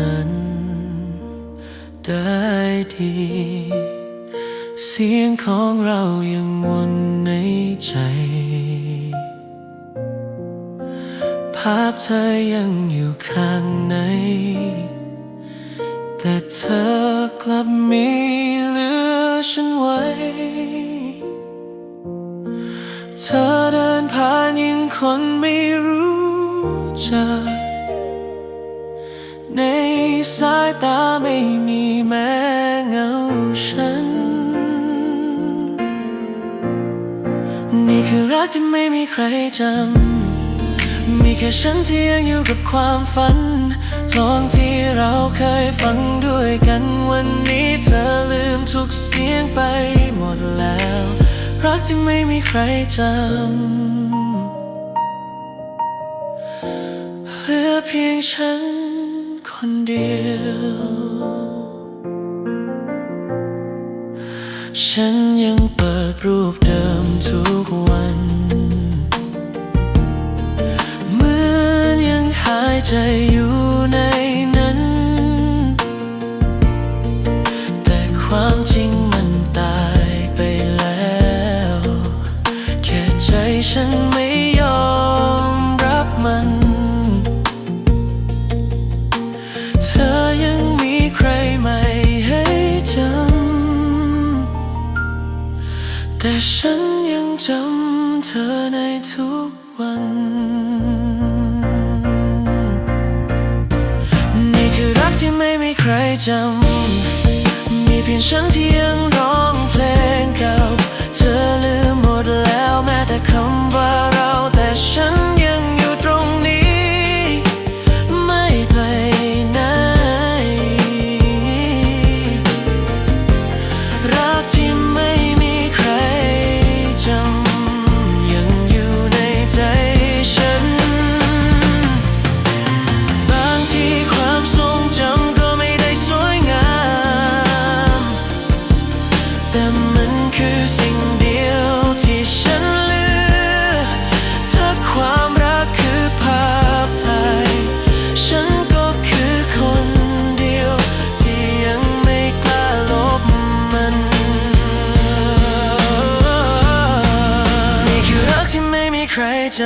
นั้น ได้ดี เสียงของเรายังวนในใจ ภาพเธอยังอยู่ข้างใน แต่เธอกลับมีเหลือฉันไว้ เธอเดินผ่านยังคนไม่รู้จัก สายตาไม่มีแม้เงาฉัน นี่คือรักที่ไม่มีใครจำ มีแค่ฉันที่ยังอยู่กับความฝันลองที่เราเคยฟังด้วยกันวันนี้เธอลืมทุกเสียงไปหมดแล้ว รักที่ไม่มีใครจำเหลือเพียงฉันคน เดียว ฉันยังเปิดรูปเดิมทุกวัน เหมือนยังหายใจอยู่ในนั้น แต่ความจริงมันตายไปแล้ว แค่ใจฉัน แต่ฉันยังจำเธอในทุกวัน นี่คือรักที่ไม่มีใครจำ มีเพียงฉันที่ยังรอ ใครจ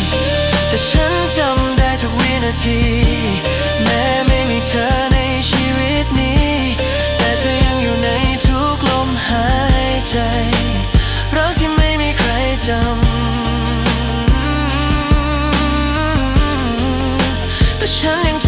ำ แต่ฉันจำได้ทุกวินาที แม้ไม่มีเธอในชีวิตนี้ แต่เธอยังอยู่ในทุกลมหายใจ รักที่ไม่มีใครจำ แต่ฉันยัง